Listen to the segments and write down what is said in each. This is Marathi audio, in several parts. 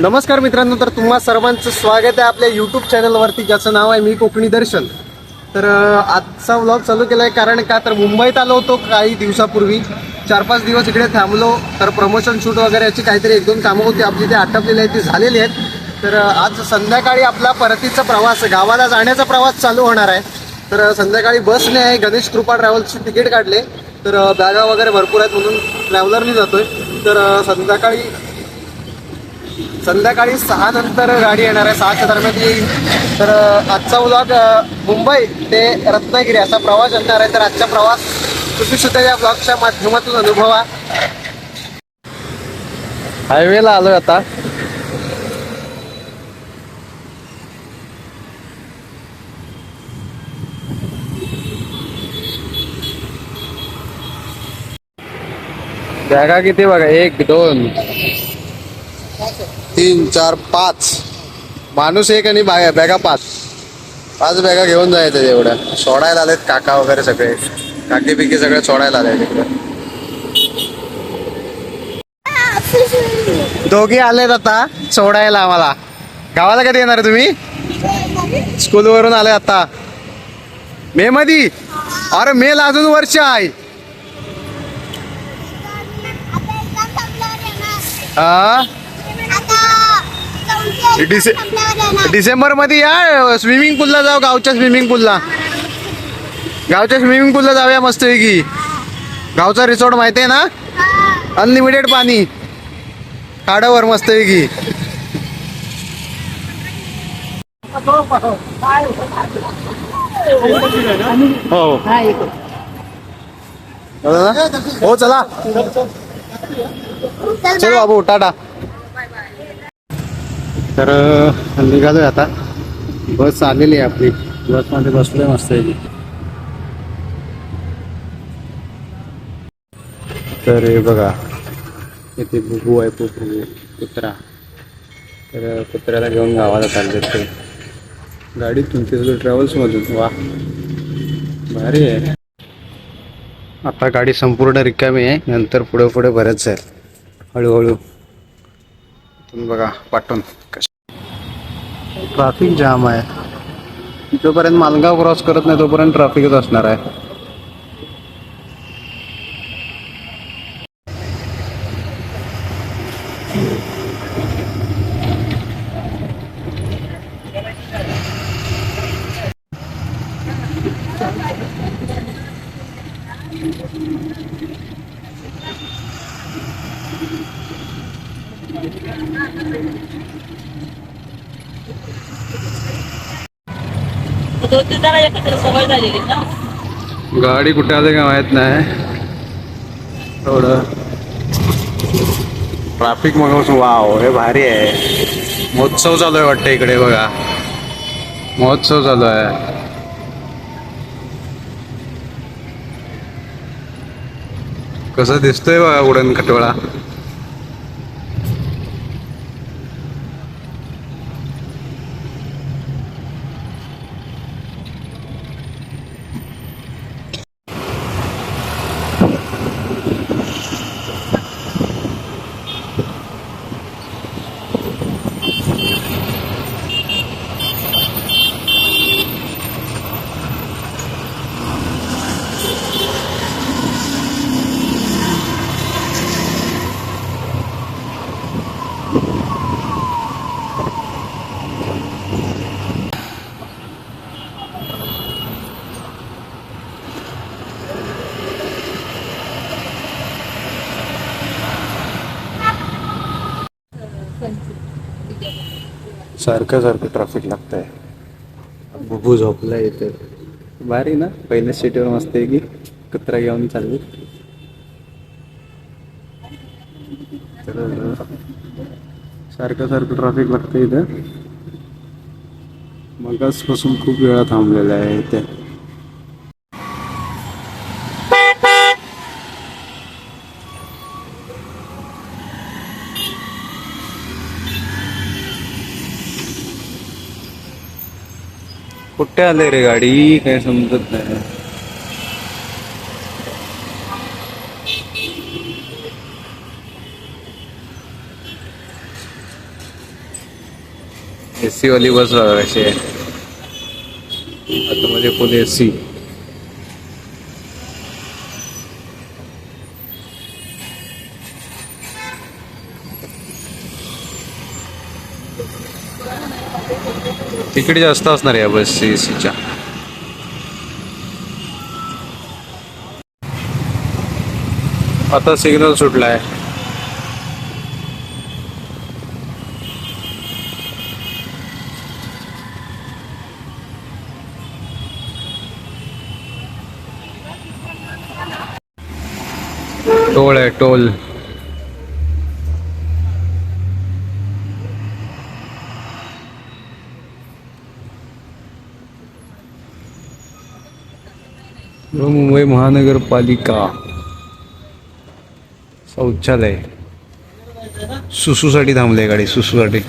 नमस्कार मित्रांनो तर तुम्हा सर्वांचं स्वागत आहे आपल्या युट्यूब चॅनलवरती ज्याचं नाव आहे मी कोकणी दर्शन. तर आजचा व्लॉग चालू केला आहे कारण का तर मुंबईत आलो होतो काही दिवसापूर्वी. चार पाच दिवस इकडे थांबलो तर प्रमोशन शूट वगैरे याची काहीतरी एक दोन कामं होती आपली ते आटपलेली आहेत ती झालेली आहेत. तर आज संध्याकाळी आपला परतीचा प्रवास गावाला जाण्याचा प्रवास चालू होणार आहे. तर संध्याकाळी बसने आहे गणेश कृपा ट्रॅव्हल्सची तिकीट काढले. तर बॅगा वगैरे भरपूर आहेत म्हणून ट्रॅव्हलरनी जातोय. तर संध्याकाळी संध्याकाळी सहा नंतर गाडी येणार आहे. सहाच्या दरम्यान येईल. तर आजचा व्लॉग मुंबई ते रत्नागिरी असा प्रवास असणार आहे. तर आजचा प्रवास तुम्ही सुद्धा या ब्लॉगच्या माध्यमातून अनुभवा. हायवेला आलोय आता. बॅगा किती बघा? एक दोन. तीन चार पाच. माणूस एक आणि बाया बॅगा पाच. पाच बॅगा घेऊन जायचं एवढ्या सोडायला आलेत काका वगैरे सगळे. काकी पिकी सगळे सोडायला आले तिकडे दोघे आलेत आता सोडायला आम्हाला. गावाला कधी येणार तुम्ही? स्कूल वरून आले आता. मे मध्ये अरे मेला अजून वर्ष आहे. हा डिसे- डिसेंबरमध्ये या स्विमिंग पूलला जाऊ गावच्या स्विमिंग पूलला. गावच्या स्विमिंग पूलला जाऊया मस्त की गावचा रिसॉर्ट माहिती आहे ना? अनलिमिटेड पाणी. खाडावर मस्त की हो. चला ना? हो चला. चल बाबू टाटा. तर निघालोय आता. बस आलेली आहे आपली. बसमध्ये बसलोय मस्त आहे. तर हे बघा इथे बुबू आहे पुपू कुत्रा. तर कुत्र्याला घेऊन गावाला चालले ते. गाडीतून तिथं ट्रॅव्हल्समधून. वा भारी आहे. आता गाडी संपूर्ण रिकामी आहे. नंतर पुढे पुढे बरेच आहे हळूहळू. बघा पाठवून ट्रॅफिक जाम आहे. जोपर्यंत मालगाव क्रॉस करत नाही तोपर्यंत ट्रॅफिकच असणार आहे. गाडी कुठे आली का माहीत नाही. थोडं ट्रॅफिक मग वाव हे भारी आहे. महोत्सव चालू आहे वाटतं इकडे बघा. महोत्सव चालू आहे. कसं दिसतोय बघा उडण खटवळा सारखं सारखं ट्रॅफिक लागत आहे बुबू झोपला इथे. भारी ना? पहिल्या सीटवर मस्त आहे की? कचरा घेऊन चालली. तर सारखं सारखं ट्रॅफिक लागतं इथं. मगाचपासून खूप वेळा थांबलेला आहे इथे. कुठे आले रे गाडी? काय समजत नाही. एसी वाली बस बघा कशी आहे आतमध्ये फुल एसी तिकीट जास्त असणार या बस सी सीच्या आता सिग्नल सुटलाय. टोल आहे टोल. मुंबई महानगरपालिका शौचालय सुसूसाठी थांबले गाडी सुसूसाठी.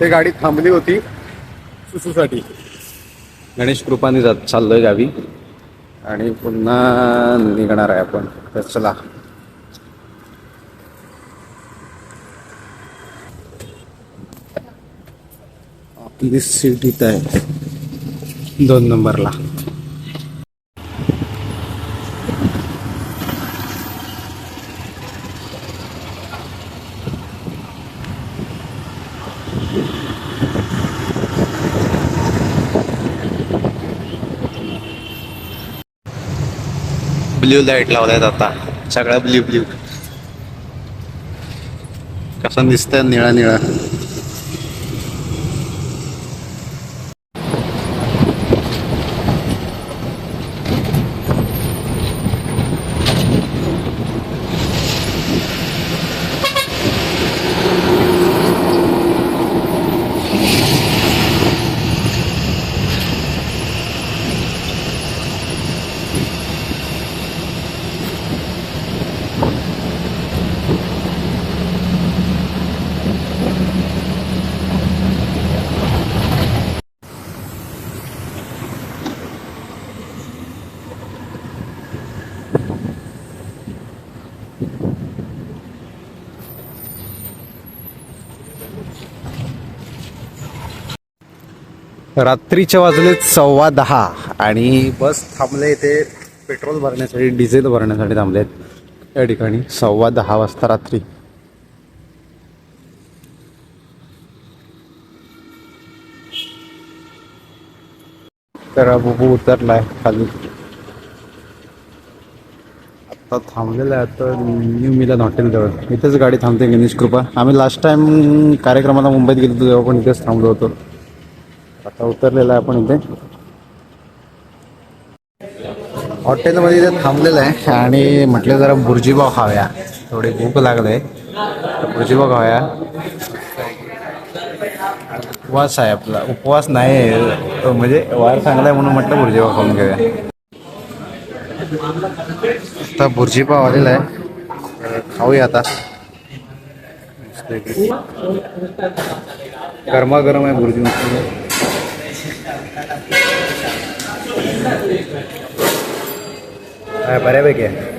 ते गाडी थांबली होती सुसूसाठी. गणेश कृपाने जात चाललोय गावी. आणि पुन्हा निघणार आहे आपण. तर चला. आपली सीट इथं आहे दोन नंबरला. ब्ल्यू लाइट लावल्यात आता. सगळ्या ब्ल्यू ब्ल्यू कसं दिसतंय? निळा निळा. रात्रीच्या वाजले सव्वा दहा आणि बस थांबले इथे पेट्रोल भरण्यासाठी डिझेल भरण्यासाठी थांबले आहेत या ठिकाणी सव्वा दहा वाजता रात्री. तर बुबू उतरलाय खाली. आता थांबलेलं आहे आता न्यू मिलन हॉटेल जवळ इथेच गाडी थांबते गणेश कृपा. आम्ही लास्ट टाइम कार्यक्रमाला मुंबईत गेलो होतो तेव्हा पण इथेच थांबलो होतो. आता उतरलेला आहे आपण इथे. हॉटेलमध्ये इथे थांबलेलं आहे आणि म्हटलं जरा बुर्जीपाव खाव्या थोडी भूक लागले बुर्जीपाव खाव्या उपवास आहे आपला. उपवास नाही आहे. म्हणजे वार चांगला आहे म्हणून म्हटलं बुर्जीपाव खाऊन घेऊया. आता बुर्जीपाव आलेला आहे. खाऊया आता. गरमागरम आहे बुर्जी काय बऱ्यापैकी आहे.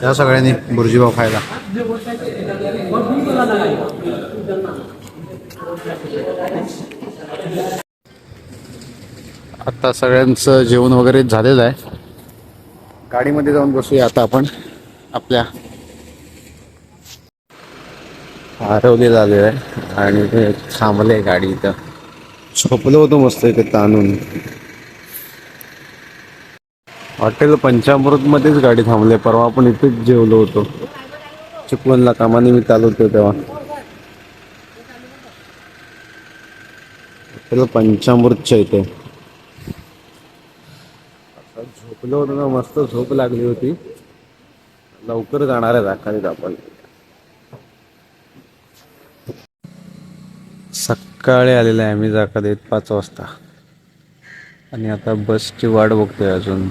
त्या सगळ्यांनी बुर्जीपाव खायला. आता सगळ्यांचं जेवण वगैरे झालेलं आहे. गाडीमध्ये जाऊन बसूया आता आपण आपल्या. हरवले झालेलं आहे आणि ते थांबले गाडी इथं. झोपलो होतो मस्त इथे ताणून. हॉटेल पंचामृत मध्येच गाडी थांबली परवा आपण इथेच जेवलो होतो. चिपळूणला कामानिमित्त आलो होतो तेव्हा. हॉटेल पंचामृतच्या इथे. आता झोपलो होतो ना मस्त झोप लागली होती. लवकर जाणार आहे दाखवायला आपण. सकाळी आलेला आहे. आम्ही जाका देत पाच वाजता. आणि आता बसची वाट बघतोय अजून.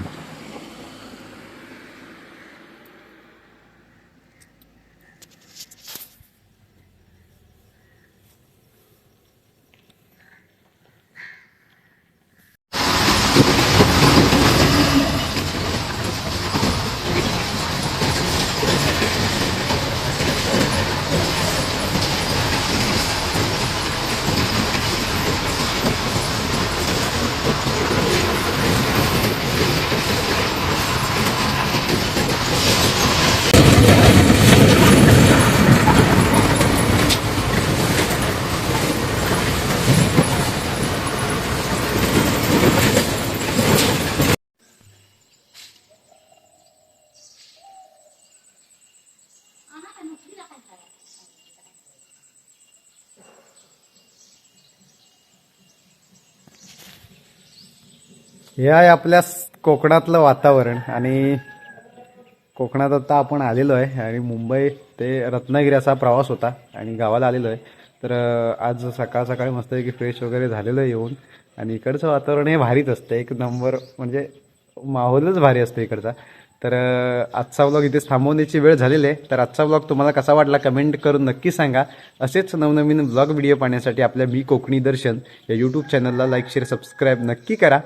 हे आहे आपल्या कोकणातलं वातावरण आणि कोकणात आता आपण आलेलो आहे आणि मुंबई ते रत्नागिरी असा प्रवास होता आणि गावाला आलेलो आहे. तर आज सकाळ सकाळी मस्त की फ्रेश वगैरे झालेलं आहे येऊन. आणि इकडचं वातावरण हे भारीच असतं. एक नंबर म्हणजे माहोलच भारी असतो इकडचा. तर आजचा ब्लॉग इथेच थांबवण्याची वेळ झालेली आहे. तर आजचा ब्लॉग तुम्हाला कसा वाटला कमेंट करून नक्की सांगा. असेच नवनवीन ब्लॉग व्हिडिओ पाहण्यासाठी आपल्या मी कोकणी दर्शन या यूट्यूब चॅनलला लाईक शेअर सबस्क्राईब नक्की करा.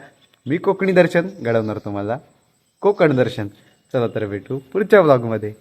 मी कोकणी दर्शन घडवणार तुम्हाला. कोकण दर्शन. चला तर भेटू पुढच्या ब्लॉगमध्ये